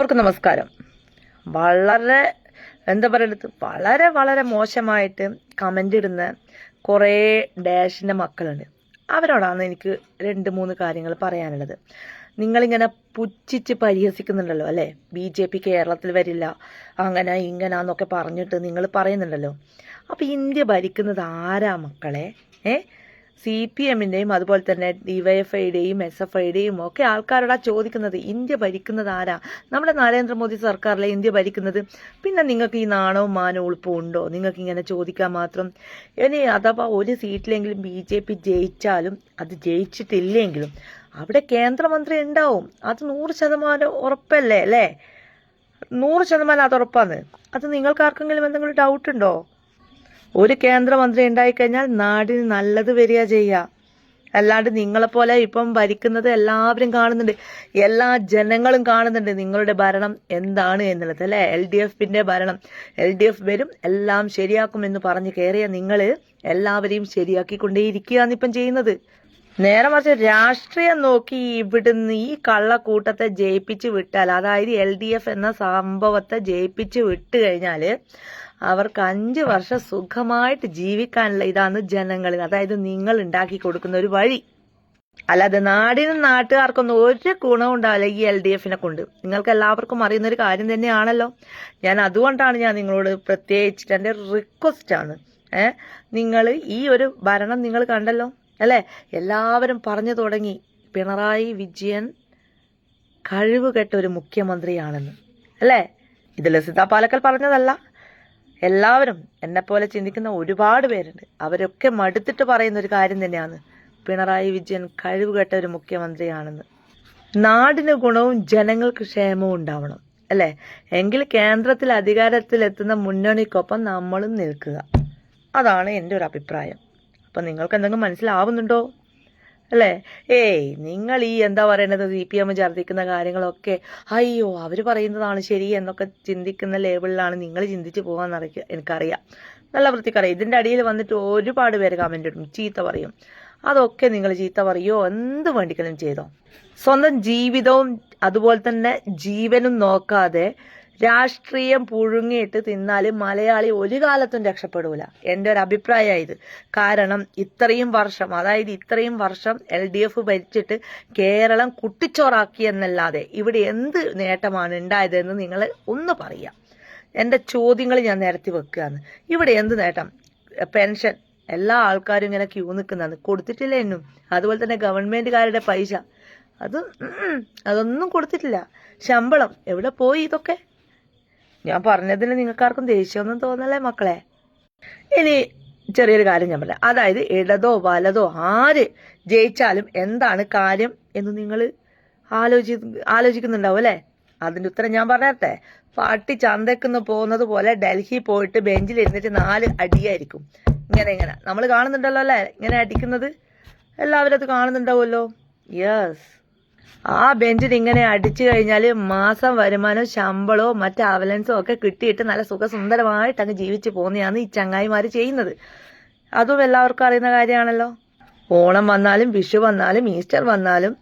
അവർക്ക് നമസ്കാരം. വളരെ എന്താ പറയുന്നത് വളരെ വളരെ മോശമായിട്ട് കമന്റ് ഇടുന്ന കുറേ ഡാഷിന്റെ മക്കളുണ്ട്. അവരോടാണ് എനിക്ക് രണ്ട് മൂന്ന് കാര്യങ്ങൾ പറയാനുള്ളത്. നിങ്ങളിങ്ങനെ പുച്ഛിച്ച് പരിഹസിക്കുന്നുണ്ടല്ലോ അല്ലേ? ബി ജെ പി കേരളത്തിൽ വരില്ല അങ്ങനെ ഇങ്ങനെ എന്നൊക്കെ പറഞ്ഞിട്ട് നിങ്ങൾ പറയുന്നുണ്ടല്ലോ. അപ്പോൾ ഇന്ത്യ ഭരിക്കുന്നത് ആരാ മക്കളെ? ഏ? സി പി എമ്മിന്റെയും അതുപോലെ തന്നെ ഡിവൈഎഫ്ഐയുടെയും എസ് എഫ് ഐയുടെയും ഒക്കെ ആൾക്കാരോടാ ചോദിക്കുന്നത് ഇന്ത്യ ഭരിക്കുന്നത് ആരാ? നമ്മുടെ നരേന്ദ്രമോദി സർക്കാരിലെ ഇന്ത്യ ഭരിക്കുന്നത്? പിന്നെ നിങ്ങൾക്ക് ഈ നാണവും മാനവും ഉളുപ്പും ഉണ്ടോ? നിങ്ങൾക്ക് ഇങ്ങനെ ചോദിക്കാൻ മാത്രം. ഇനി അഥവാ ഒരു സീറ്റിലെങ്കിലും ബി ജെ പി ജയിച്ചാലും അത് ജയിച്ചിട്ടില്ലെങ്കിലും അവിടെ കേന്ദ്രമന്ത്രി ഉണ്ടാവും. അത് നൂറ് ശതമാനം ഉറപ്പല്ലേ അല്ലേ? നൂറ് ശതമാനം അത് ഉറപ്പാണ്. അത് നിങ്ങൾക്ക് ആർക്കെങ്കിലും എന്തെങ്കിലും ഡൗട്ട് ഉണ്ടോ? ഒരു കേന്ദ്രമന്ത്രി ഉണ്ടായിക്കഴിഞ്ഞാൽ നാടിന് നല്ലത് വരിക ചെയ്യുക. അല്ലാണ്ട് നിങ്ങളെപ്പോലെ ഇപ്പം ഭരിക്കുന്നത് എല്ലാവരും കാണുന്നുണ്ട്. എല്ലാ ജനങ്ങളും കാണുന്നുണ്ട് നിങ്ങളുടെ ഭരണം എന്താണ് എന്നുള്ളത് അല്ലേ? എൽ ഡി എഫിന്റെ ഭരണം. എൽ ഡി എഫ് വരും എല്ലാം ശരിയാക്കും എന്ന് പറഞ്ഞ് കയറിയ നിങ്ങൾ എല്ലാവരെയും ശരിയാക്കിക്കൊണ്ടേയിരിക്കുകയാണ് ഇപ്പം ചെയ്യുന്നത്. നേരെ മറിച്ച് രാഷ്ട്രീയം നോക്കി ഇവിടുന്ന് ഈ കള്ളക്കൂട്ടത്തെ ജയിപ്പിച്ച് വിട്ടാൽ അതായത് എൽ ഡി എഫ് എന്ന സംഭവത്തെ ജയിപ്പിച്ച് വിട്ട് കഴിഞ്ഞാൽ അവർക്ക് അഞ്ച് വർഷം സുഖമായിട്ട് ജീവിക്കാനുള്ള ഇതാണ് ജനങ്ങളിൽ അതായത് നിങ്ങൾ ഉണ്ടാക്കി കൊടുക്കുന്ന ഒരു വഴി. അല്ലാതെ നാടിനും നാട്ടുകാർക്കൊന്നും ഒരു ഗുണവും ഉണ്ടാവില്ല ഈ എൽ ഡി എഫിനെ കൊണ്ട്. നിങ്ങൾക്ക് എല്ലാവർക്കും അറിയുന്ന ഒരു കാര്യം തന്നെയാണല്ലോ. ഞാൻ അതുകൊണ്ടാണ് ഞാൻ നിങ്ങളോട് പ്രത്യേകിച്ചിട്ട് എന്റെ റിക്വസ്റ്റ് ആണ്. ഏഹ് നിങ്ങൾ ഈ ഒരു ഭരണം നിങ്ങൾ കണ്ടല്ലോ അല്ലേ? എല്ലാവരും പറഞ്ഞു തുടങ്ങി. പിണറായി വിജയൻ കഴിവുകെട്ട ഒരു മുഖ്യമന്ത്രിയാണെന്ന് അല്ലേ? ഇത് ലസിത പാലക്കൽ പറഞ്ഞതല്ല. എല്ലാവരും എന്നെപ്പോലെ ചിന്തിക്കുന്ന ഒരുപാട് പേരുണ്ട്. അവരൊക്കെ മടുത്തിട്ട് പറയുന്ന ഒരു കാര്യം തന്നെയാണ്. പിണറായി വിജയൻ കഴിവുകെട്ട ഒരു മുഖ്യമന്ത്രിയാണെന്ന്. നാടിന് ഗുണവും ജനങ്ങൾക്ക് ക്ഷേമവും ഉണ്ടാവണം അല്ലേ? എങ്കിൽ കേന്ദ്രത്തിൽ അധികാരത്തിലെത്തുന്ന മുന്നണിക്കൊപ്പം നമ്മളും നിൽക്കുക. അതാണ് എന്റെ ഒരു അഭിപ്രായം. അപ്പം നിങ്ങൾക്ക് എന്തെങ്കിലും മനസ്സിലാവുന്നുണ്ടോ? അല്ലേ? ഏയ് നിങ്ങൾ ഈ എന്താ പറയണത്? സി പി എം ഛർദ്ദിക്കുന്ന കാര്യങ്ങളൊക്കെ അയ്യോ അവർ പറയുന്നതാണ് ശരി എന്നൊക്കെ ചിന്തിക്കുന്ന ലേബിളിലാണ് നിങ്ങൾ ചിന്തിച്ച് പോകാൻ എനിക്കറിയാം. നല്ല വൃത്തിക്കറിയാം. ഇതിന്റെ അടിയിൽ വന്നിട്ട് ഒരുപാട് പേര് കമന്റ് ഇടും. ചീത്ത പറയും. അതൊക്കെ നിങ്ങൾ ചീത്ത പറയോ? എന്ത് വേണ്ടിക്കലും ചെയ്തോ? സ്വന്തം ജീവിതവും അതുപോലെ തന്നെ ജീവനും നോക്കാതെ രാഷ്ട്രീയം പുഴുങ്ങിയിട്ട് തിന്നാൽ മലയാളി ഒരു കാലത്തും രക്ഷപ്പെടൂല. എന്റെ ഒരു അഭിപ്രായമാണ് ഇത്. കാരണം ഇത്രയും വർഷം അതായത് ഇത്രയും വർഷം എൽ ഡി എഫ് ഭരിച്ചിട്ട് കേരളം കുട്ടിച്ചോറാക്കി എന്നല്ലാതെ ഇവിടെ എന്ത് നേട്ടമാണ് ഉണ്ടായതെന്ന് നിങ്ങൾ ഒന്ന് പറയാം എന്റെ ചോദ്യങ്ങൾ ഞാൻ നിരത്തി വെക്കുകയാണ്. ഇവിടെ എന്ത് നേട്ടം? പെൻഷൻ. എല്ലാ ആൾക്കാരും ഇങ്ങനെ ക്യൂ നിൽക്കുന്നതാണ്. കൊടുത്തിട്ടില്ല എന്നും. അതുപോലെ തന്നെ ഗവൺമെന്റുകാരുടെ പൈസ. അത് അതൊന്നും കൊടുത്തിട്ടില്ല. ശമ്പളം. എവിടെ പോയി ഇതൊക്കെ? ഞാൻ പറഞ്ഞതിൽ നിങ്ങൾക്കാർക്കും ദേഷ്യമൊന്നും തോന്നല്ലേ മക്കളെ? ഇനി ചെറിയൊരു കാര്യം ഞാൻ പറയാം. അതായത് ഇടതോ വലതോ ആര് ജയിച്ചാലും എന്താണ് കാര്യം എന്ന് നിങ്ങൾ ആലോചി ആലോചിക്കുന്നുണ്ടാവും അല്ലേ? അതിന്റെ ഉത്തരം ഞാൻ പറഞ്ഞേ പാട്ടി ചന്തക്കുന്ന് പോകുന്നത് പോലെ ഡൽഹി പോയിട്ട് ബെഞ്ചിൽ ഇരുന്നിട്ട് നാല് അടിയായിരിക്കും. ഇങ്ങനെ ഇങ്ങനെ. നമ്മൾ കാണുന്നുണ്ടല്ലോ അല്ലേ? ഇങ്ങനെ അടിക്കുന്നത്? എല്ലാവരും അത് കാണുന്നുണ്ടാവുമല്ലോ. യെസ് ആ ബെഞ്ചിൽ ഇങ്ങനെ അടിച്ചു കഴിഞ്ഞാൽ മാസം വരുമാനവും ശമ്പളവും മറ്റ് അവലൻസും ഒക്കെ കിട്ടിയിട്ട് നല്ല സുഖസുന്ദരമായിട്ട് അങ്ങ് ജീവിച്ചു പോകുന്നതാണ് ഈ ചങ്ങായിമാർ ചെയ്യുന്നത്. അതും എല്ലാവർക്കും അറിയുന്ന കാര്യമാണല്ലോ. ഓണം വന്നാലും വിഷു വന്നാലും ഈസ്റ്റർ വന്നാലും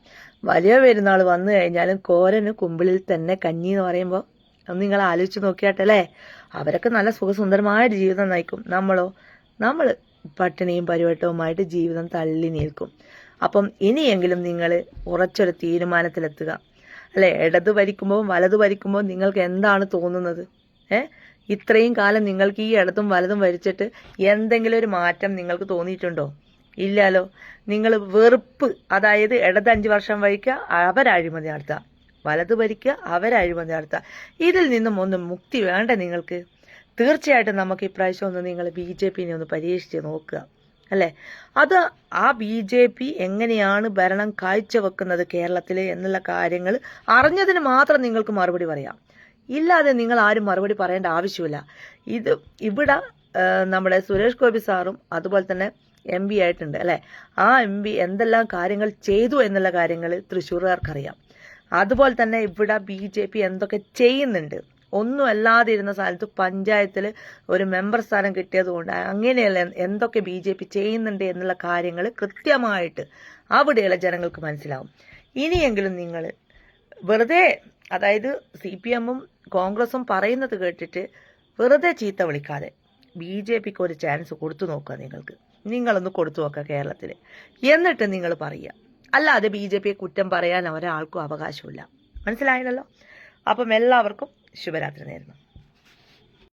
വലിയ പെരുന്നാൾ വന്നു കഴിഞ്ഞാലും കോരന് കുമ്പിളിൽ തന്നെ കഞ്ഞി എന്ന് പറയുമ്പോൾ ഒന്ന് നിങ്ങൾ ആലോചിച്ച് നോക്കിയാട്ടല്ലേ? അവരൊക്കെ നല്ല സുഖസുന്ദരമായിട്ട് ജീവിതം നയിക്കും. നമ്മളോ? നമ്മൾ പട്ടിണിയും പരിവട്ടവുമായിട്ട് ജീവിതം തള്ളി നിൽക്കും. അപ്പം ഇനിയെങ്കിലും നിങ്ങൾ ഉറച്ചൊരു തീരുമാനത്തിലെത്തുക. അല്ലെ? ഇടത് ഭരിക്കുമ്പോൾ വലത് ഭരിക്കുമ്പോൾ നിങ്ങൾക്ക് എന്താണ് തോന്നുന്നത്? ഏ? ഇത്രയും കാലം നിങ്ങൾക്ക് ഈ ഇടതും വലതും വരിച്ചിട്ട് എന്തെങ്കിലും ഒരു മാറ്റം നിങ്ങൾക്ക് തോന്നിയിട്ടുണ്ടോ? ഇല്ലല്ലോ നിങ്ങൾ വെറുപ്പ് അതായത് ഇടത് അഞ്ച് വർഷം വഹിക്കുക അവരഴിമതി നടത്തുക. വലത് ഭരിക്കുക അവരഴിമതി നടത്തുക. ഇതിൽ നിന്നും ഒന്ന് മുക്തി വേണ്ട നിങ്ങൾക്ക്. തീർച്ചയായിട്ടും നമുക്ക് ഇപ്രാവശ്യം ഒന്ന് നിങ്ങൾ ബി ജെ പിന്നെ ഒന്ന് പരീക്ഷിച്ച് നോക്കുക. അല്ലേ? അത് ആ ബി ജെ പി എങ്ങനെയാണ് ഭരണം കാഴ്ചവെക്കുന്നത് കേരളത്തിൽ എന്നുള്ള കാര്യങ്ങൾ അറിഞ്ഞതിന് മാത്രം നിങ്ങൾക്ക് മറുപടി പറയാം. ഇല്ലാതെ നിങ്ങൾ ആരും മറുപടി പറയേണ്ട ആവശ്യമില്ല. ഇത് ഇവിടെ നമ്മുടെ സുരേഷ് ഗോപി സാറും അതുപോലെ തന്നെ എം പി ആയിട്ടുണ്ട് അല്ലേ? ആ എം പി എന്തെല്ലാം കാര്യങ്ങൾ ചെയ്തു എന്നുള്ള കാര്യങ്ങൾ തൃശ്ശൂർകാർക്കറിയാം. അതുപോലെ തന്നെ ഇവിടെ ബി ജെ പി എന്തൊക്കെ ചെയ്യുന്നുണ്ട്? ഒന്നും അല്ലാതിരുന്ന സ്ഥലത്ത് പഞ്ചായത്തിൽ ഒരു മെമ്പർ സ്ഥാനം കിട്ടിയതുകൊണ്ട് അങ്ങനെയല്ല എന്തൊക്കെ ബി ജെ പി ചെയ്യുന്നുണ്ട് എന്നുള്ള കാര്യങ്ങൾ കൃത്യമായിട്ട് അവിടെയുള്ള ജനങ്ങൾക്ക് മനസ്സിലാവും. ഇനിയെങ്കിലും നിങ്ങൾ വെറുതെ അതായത് സി പി എമ്മും കോൺഗ്രസും പറയുന്നത് കേട്ടിട്ട് വെറുതെ ചീത്ത വിളിക്കാതെ ബി ജെ പിക്ക് ഒരു ചാൻസ് കൊടുത്തു നോക്കുക നിങ്ങൾക്ക്. നിങ്ങളൊന്ന് കൊടുത്തു നോക്കുക കേരളത്തിൽ എന്നിട്ട് നിങ്ങൾ പറയുക. അല്ലാതെ ബി ജെ പിയെ കുറ്റം പറയാൻ ഒരാൾക്കും അവകാശമില്ല. മനസ്സിലായല്ലോ? അപ്പം എല്ലാവർക്കും ശുഭരാത്രി നേരുന്നു.